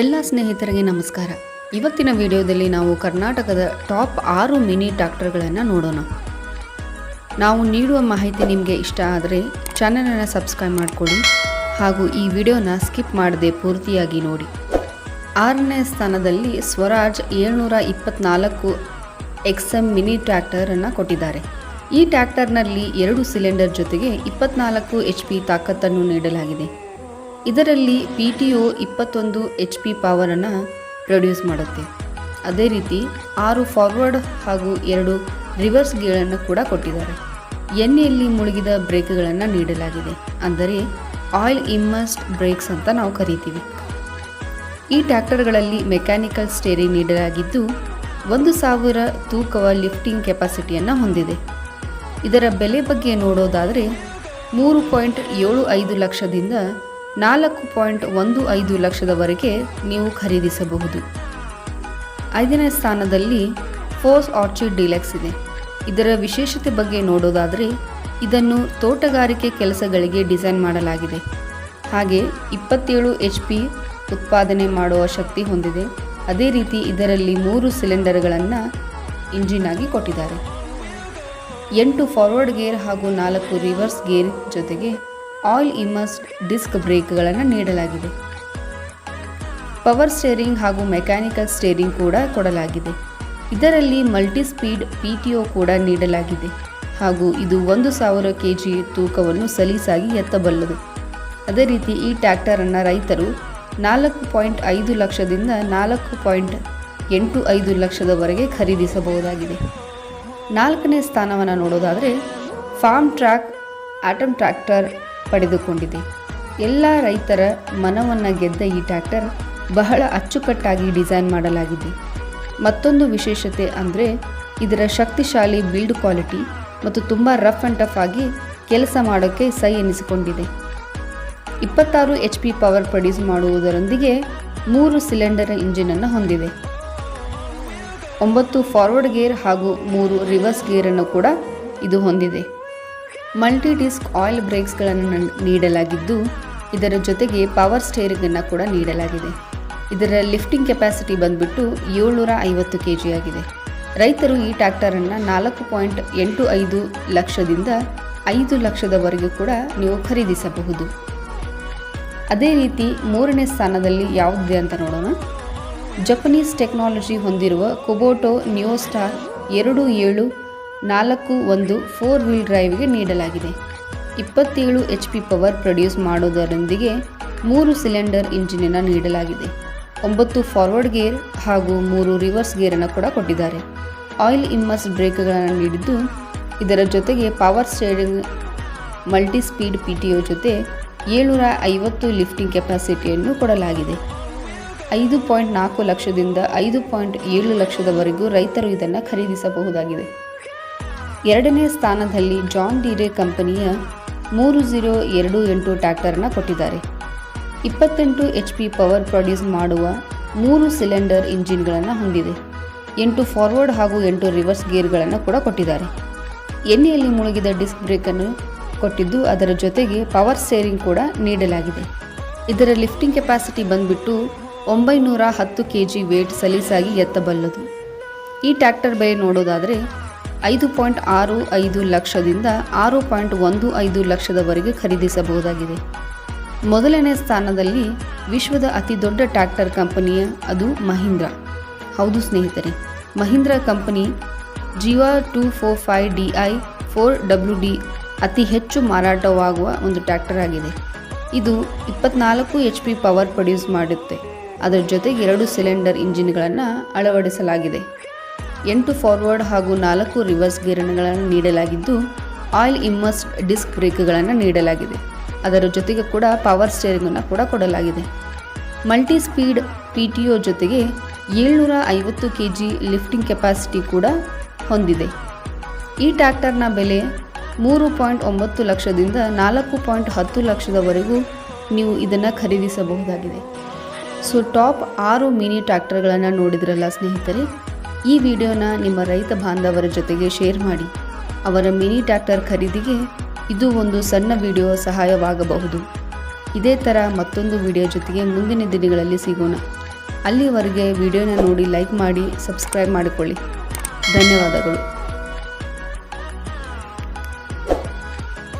ಎಲ್ಲ ಸ್ನೇಹಿತರಿಗೆ ನಮಸ್ಕಾರ. ಇವತ್ತಿನ ವಿಡಿಯೋದಲ್ಲಿ ನಾವು ಕರ್ನಾಟಕದ ಟಾಪ್ ಆರು ಮಿನಿ ಡಾಕ್ಟರ್ಗಳನ್ನು ನೋಡೋಣ. ನಾವು ನೀಡುವ ಮಾಹಿತಿ ನಿಮಗೆ ಇಷ್ಟ ಆದರೆ ಚಾನಲನ್ನು ಸಬ್ಸ್ಕ್ರೈಬ್ ಮಾಡಿಕೊಳ್ಳಿ ಹಾಗೂ ಈ ವಿಡಿಯೋನ ಸ್ಕಿಪ್ ಮಾಡದೆ ಪೂರ್ತಿಯಾಗಿ ನೋಡಿ. ಆರನೇ ಸ್ಥಾನದಲ್ಲಿ ಸ್ವರಾಜ್ ಏಳ್ನೂರ ಇಪ್ಪತ್ನಾಲ್ಕು ಎಕ್ಸ್ ಎಂ ಮಿನಿ ಟ್ರ್ಯಾಕ್ಟರನ್ನು ಕೊಟ್ಟಿದ್ದಾರೆ. ಈ ಟ್ರ್ಯಾಕ್ಟರ್ನಲ್ಲಿ ಎರಡು ಸಿಲಿಂಡರ್ ಜೊತೆಗೆ ಇಪ್ಪತ್ನಾಲ್ಕು ಎಚ್ ಪಿ ತಾಕತ್ತನ್ನು ನೀಡಲಾಗಿದೆ. ಇದರಲ್ಲಿ ಪಿ ಟಿ ಒ ಇಪ್ಪತ್ತೊಂದು ಎಚ್ ಪಿ ಪವರನ್ನು ಪ್ರೊಡ್ಯೂಸ್ ಮಾಡುತ್ತೆ. ಅದೇ ರೀತಿ ಆರು ಫಾರ್ವರ್ಡ್ ಹಾಗೂ ಎರಡು ರಿವರ್ಸ್ ಗೇಳನ್ನು ಕೂಡ ಕೊಟ್ಟಿದ್ದಾರೆ. ಎಣ್ಣೆಯಲ್ಲಿ ಮುಳುಗಿದ ಬ್ರೇಕ್ಗಳನ್ನು ನೀಡಲಾಗಿದೆ. ಅಂದರೆ ಆಯಿಲ್ ಇಮ್ಮರ್ಸ್ಡ್ ಬ್ರೇಕ್ಸ್ ಅಂತ ನಾವು ಕರಿತೀವಿ. ಈ ಟ್ರ್ಯಾಕ್ಟರ್ಗಳಲ್ಲಿ ಮೆಕ್ಯಾನಿಕಲ್ ಸ್ಟೇರಿ ನೀಡಲಾಗಿದ್ದು, ಒಂದು ಸಾವಿರ ತೂಕವ ಲಿಫ್ಟಿಂಗ್ ಕೆಪಾಸಿಟಿಯನ್ನು ಹೊಂದಿದೆ. ಇದರ ಬೆಲೆ ಬಗ್ಗೆ ನೋಡೋದಾದರೆ ಮೂರು ಪಾಯಿಂಟ್ ಏಳು ಐದು ಲಕ್ಷದಿಂದ ನಾಲ್ಕು ಪಾಯಿಂಟ್ ಒಂದು ಐದು ಲಕ್ಷದವರೆಗೆ ನೀವು ಖರೀದಿಸಬಹುದು. ಐದನೇ ಸ್ಥಾನದಲ್ಲಿ ಫೋರ್ಸ್ ಆರ್ಚಿಡ್ ಡಿಲೆಕ್ಸ್ ಇದೆ. ಇದರ ವಿಶೇಷತೆ ಬಗ್ಗೆ ನೋಡೋದಾದರೆ, ಇದನ್ನು ತೋಟಗಾರಿಕೆ ಕೆಲಸಗಳಿಗೆ ಡಿಸೈನ್ ಮಾಡಲಾಗಿದೆ. ಹಾಗೆ ಇಪ್ಪತ್ತೇಳು ಎಚ್ ಪಿ ಉತ್ಪಾದನೆ ಮಾಡುವ ಶಕ್ತಿ ಹೊಂದಿದೆ. ಅದೇ ರೀತಿ ಇದರಲ್ಲಿ ಮೂರು ಸಿಲಿಂಡರ್ಗಳನ್ನು ಇಂಜಿನ್ ಆಗಿ ಕೊಟ್ಟಿದ್ದಾರೆ. ಎಂಟು ಫಾರ್ವರ್ಡ್ ಗೇರ್ ಹಾಗೂ ನಾಲ್ಕು ರಿವರ್ಸ್ ಗೇರ್ ಜೊತೆಗೆ ಆಯಿಲ್ ಇಮರ್ಸ್ಡ್ ಡಿಸ್ಕ್ ಬ್ರೇಕ್ಗಳನ್ನು ನೀಡಲಾಗಿದೆ. ಪವರ್ ಸ್ಟೇರಿಂಗ್ ಹಾಗೂ ಮೆಕ್ಯಾನಿಕಲ್ ಸ್ಟೇರಿಂಗ್ ಕೂಡ ಕೊಡಲಾಗಿದೆ. ಇದರಲ್ಲಿ multi speed P T O ಕೂಡ ನೀಡಲಾಗಿದೆ ಹಾಗೂ ಇದು ಒಂದು ಸಾವಿರ ಕೆ ಜಿ ತೂಕವನ್ನು ಸಲೀಸಾಗಿ ಎತ್ತಬಲ್ಲದು. ಅದೇ ರೀತಿ ಈ ಟ್ಯಾಕ್ಟರನ್ನು ರೈತರು ನಾಲ್ಕು ಪಾಯಿಂಟ್ ಐದು ಲಕ್ಷದಿಂದ ನಾಲ್ಕು ಪಾಯಿಂಟ್ ಎಂಟು ಐದು ಲಕ್ಷದವರೆಗೆ ಖರೀದಿಸಬಹುದಾಗಿದೆ. ನಾಲ್ಕನೇ ಸ್ಥಾನವನ್ನು ನೋಡೋದಾದರೆ, ಫಾರ್ಮ್ ಟ್ರ್ಯಾಕ್, ಆಟಮ್ ಟ್ರ್ಯಾಕ್ಟರ್ ಪಡೆದುಕೊಂಡಿದೆ. ಎಲ್ಲ ರೈತರ ಮನವನ್ನು ಗೆದ್ದ ಈ ಟ್ರ್ಯಾಕ್ಟರ್ ಬಹಳ ಅಚ್ಚುಕಟ್ಟಾಗಿ ಡಿಸೈನ್ ಮಾಡಲಾಗಿದೆ. ಮತ್ತೊಂದು ವಿಶೇಷತೆ ಅಂದರೆ ಇದರ ಶಕ್ತಿಶಾಲಿ ಬಿಲ್ಡ್ ಕ್ವಾಲಿಟಿ ಮತ್ತು ತುಂಬ ರಫ್ ಆ್ಯಂಡ್ ಟಫ್ ಆಗಿ ಕೆಲಸ ಮಾಡೋಕ್ಕೆ ಸೈ ಎನಿಸಿಕೊಂಡಿದೆ. ಇಪ್ಪತ್ತಾರು ಎಚ್ ಪಿ ಪವರ್ ಪ್ರೊಡ್ಯೂಸ್ ಮಾಡುವುದರೊಂದಿಗೆ ಮೂರು ಸಿಲಿಂಡರ್ ಇಂಜಿನನ್ನು ಹೊಂದಿದೆ. ಒಂಬತ್ತು ಫಾರ್ವರ್ಡ್ ಗೇರ್ ಹಾಗೂ ಮೂರು ರಿವರ್ಸ್ ಗೇರನ್ನು ಕೂಡ ಇದು ಹೊಂದಿದೆ. ಮಲ್ಟಿ ಡಿಸ್ಕ್ ಆಯಿಲ್ ಬ್ರೇಕ್ಸ್ಗಳನ್ನು ನೀಡಲಾಗಿದ್ದು, ಇದರ ಜೊತೆಗೆ ಪವರ್ ಸ್ಟೇರಿಂಗನ್ನು ಕೂಡ ನೀಡಲಾಗಿದೆ. ಇದರ ಲಿಫ್ಟಿಂಗ್ ಕೆಪಾಸಿಟಿ ಬಂದ್ಬಿಟ್ಟು ಏಳ್ನೂರ ಐವತ್ತು ಕೆ ಜಿ ಆಗಿದೆ. ರೈತರು ಈ ಟ್ಯಾಕ್ಟರನ್ನು ನಾಲ್ಕು ಪಾಯಿಂಟ್ ಎಂಟು ಐದು ಲಕ್ಷದಿಂದ ಐದು ಲಕ್ಷದವರೆಗೂ ಕೂಡ ನೀವು ಖರೀದಿಸಬಹುದು. ಅದೇ ರೀತಿ ಮೂರನೇ ಸ್ಥಾನದಲ್ಲಿ ಯಾವುದಿದೆ ಅಂತ ನೋಡೋಣ. ಜಪನೀಸ್ ಟೆಕ್ನಾಲಜಿ ಹೊಂದಿರುವ ಕೊಬೋಟೋ ನ್ಯೂಸ್ಟಾರ್ ಎರಡು ಏಳು ನಾಲ್ಕು ಒಂದು ಫೋರ್ ವೀಲ್ ಡ್ರೈವ್ಗೆ ನೀಡಲಾಗಿದೆ. ಇಪ್ಪತ್ತೇಳು ಎಚ್ ಪಿ ಪವರ್ ಪ್ರೊಡ್ಯೂಸ್ ಮಾಡೋದರೊಂದಿಗೆ ಮೂರು ಸಿಲಿಂಡರ್ ಇಂಜಿನನ್ನು ನೀಡಲಾಗಿದೆ. ಒಂಬತ್ತು ಫಾರ್ವರ್ಡ್ ಗೇರ್ ಹಾಗೂ ಮೂರು ರಿವರ್ಸ್ ಗೇರನ್ನು ಕೂಡ ಕೊಟ್ಟಿದ್ದಾರೆ. ಆಯಿಲ್ ಇಮ್ಮರ್ಸ್ ಬ್ರೇಕ್ಗಳನ್ನು ನೀಡಿದ್ದು, ಇದರ ಜೊತೆಗೆ power steering multi speed P T O ಜೊತೆ ಏಳ್ನೂರ ಐವತ್ತು ಲಿಫ್ಟಿಂಗ್ ಕೆಪಾಸಿಟಿಯನ್ನು ಕೊಡಲಾಗಿದೆ. ಐದು ಪಾಯಿಂಟ್ ನಾಲ್ಕು ಲಕ್ಷದಿಂದ ಐದು ಪಾಯಿಂಟ್ ಏಳು ಲಕ್ಷದವರೆಗೂ ರೈತರು ಇದನ್ನು ಖರೀದಿಸಬಹುದಾಗಿದೆ. ಎರಡನೇ ಸ್ಥಾನದಲ್ಲಿ ಜಾನ್ ಡೀರೆ ಕಂಪನಿಯ ಮೂರು ಝೀರೋ ಎರಡು ಎಂಟು ಟ್ಯಾಕ್ಟರ್ನ ಕೊಟ್ಟಿದ್ದಾರೆ. ಇಪ್ಪತ್ತೆಂಟು ಎಚ್ ಪಿ ಪವರ್ ಪ್ರೊಡ್ಯೂಸ್ ಮಾಡುವ ಮೂರು ಸಿಲಿಂಡರ್ ಇಂಜಿನ್ಗಳನ್ನು ಹೊಂದಿದೆ. ಎಂಟು ಫಾರ್ವರ್ಡ್ ಹಾಗೂ ಎಂಟು ರಿವರ್ಸ್ ಗೇರ್ಗಳನ್ನು ಕೂಡ ಕೊಟ್ಟಿದ್ದಾರೆ. ಎಣ್ಣೆಯಲ್ಲಿ ಮುಳುಗಿದ ಡಿಸ್ಕ್ ಬ್ರೇಕನ್ನು ಕೊಟ್ಟಿದ್ದು ಅದರ ಜೊತೆಗೆ ಪವರ್ ಸೇರಿಂಗ್ ಕೂಡ ನೀಡಲಾಗಿದೆ. ಇದರ ಲಿಫ್ಟಿಂಗ್ ಕೆಪಾಸಿಟಿ ಬಂದ್ಬಿಟ್ಟು ಒಂಬೈನೂರ ಹತ್ತು ಕೆ ಜಿ ವೇಟ್ ಸಲೀಸಾಗಿ ಎತ್ತಬಲ್ಲದು. ಈ ಟ್ಯಾಕ್ಟರ್ ಬೆಲೆ ನೋಡೋದಾದರೆ ಐದು ಪಾಯಿಂಟ್ ಆರು ಐದು ಲಕ್ಷದಿಂದ ಆರು ಪಾಯಿಂಟ್ ಒಂದು ಐದು ಲಕ್ಷದವರೆಗೆ ಖರೀದಿಸಬಹುದಾಗಿದೆ. ಮೊದಲನೇ ಸ್ಥಾನದಲ್ಲಿ ವಿಶ್ವದ ಅತಿ ದೊಡ್ಡ ಟ್ರ್ಯಾಕ್ಟರ್ ಕಂಪನಿಯ ಅದು ಮಹೀಂದ್ರ. ಹೌದು ಸ್ನೇಹಿತರೆ, Mahindra company Jivo two four five D I four W D ಅತಿ ಹೆಚ್ಚು ಮಾರಾಟವಾಗುವ ಒಂದು ಟ್ರ್ಯಾಕ್ಟರ್ ಆಗಿದೆ. ಇದು ಇಪ್ಪತ್ನಾಲ್ಕು ಎಚ್ ಪಿ ಪವರ್ ಪ್ರೊಡ್ಯೂಸ್ ಮಾಡುತ್ತೆ. ಅದರ ಜೊತೆಗೆ ಎರಡು ಸಿಲಿಂಡರ್ ಇಂಜಿನ್ಗಳನ್ನು ಅಳವಡಿಸಲಾಗಿದೆ. ಎಂಟು ಫಾರ್ವರ್ಡ್ ಹಾಗೂ ನಾಲ್ಕು ರಿವರ್ಸ್ ಗೇರ್ಗಳನ್ನು ನೀಡಲಾಗಿದ್ದು ಆಯಿಲ್ ಇಮ್ಮರ್ಸ್ಡ್ ಡಿಸ್ಕ್ ಬ್ರೇಕ್ಗಳನ್ನು ನೀಡಲಾಗಿದೆ. ಅದರ ಜೊತೆಗೆ ಕೂಡ ಪವರ್ ಸ್ಟೇರಿಂಗನ್ನು ಕೂಡ ಕೊಡಲಾಗಿದೆ. Multi speed P T O ಜೊತೆಗೆ ಏಳ್ನೂರ ಐವತ್ತು ಕೆ ಜಿ ಲಿಫ್ಟಿಂಗ್ ಕೆಪಾಸಿಟಿ ಕೂಡ ಹೊಂದಿದೆ. ಈ ಟ್ರ್ಯಾಕ್ಟರ್ನ ಬೆಲೆ ಮೂರು ಪಾಯಿಂಟ್ ಒಂಬತ್ತು ಲಕ್ಷದಿಂದ ನಾಲ್ಕು ಪಾಯಿಂಟ್ ಹತ್ತು ಲಕ್ಷದವರೆಗೂ ನೀವು ಇದನ್ನು ಖರೀದಿಸಬಹುದಾಗಿದೆ. ಸೊ ಟಾಪ್ ಆರು ಮಿನಿ ಟ್ರ್ಯಾಕ್ಟರ್ಗಳನ್ನು ನೋಡಿದ್ರಲ್ಲ ಸ್ನೇಹಿತರೆ? ಈ ವಿಡಿಯೋನ ನಿಮ್ಮ ರೈತ ಬಾಂಧವರ ಜೊತೆಗೆ ಶೇರ್ ಮಾಡಿ. ಅವರ ಮಿನಿ ಟ್ರ್ಯಾಕ್ಟರ್ ಖರೀದಿಗೆ ಇದು ಒಂದು ಸಣ್ಣ ವಿಡಿಯೋ ಸಹಾಯವಾಗಬಹುದು. ಇದೇ ಥರ ಮತ್ತೊಂದು ವಿಡಿಯೋ ಜೊತೆಗೆ ಮುಂದಿನ ದಿನಗಳಲ್ಲಿ ಸಿಗೋಣ. ಅಲ್ಲಿವರೆಗೆ ವಿಡಿಯೋನ ನೋಡಿ ಲೈಕ್ ಮಾಡಿ, ಸಬ್ಸ್ಕ್ರೈಬ್ ಮಾಡಿಕೊಳ್ಳಿ. ಧನ್ಯವಾದಗಳು.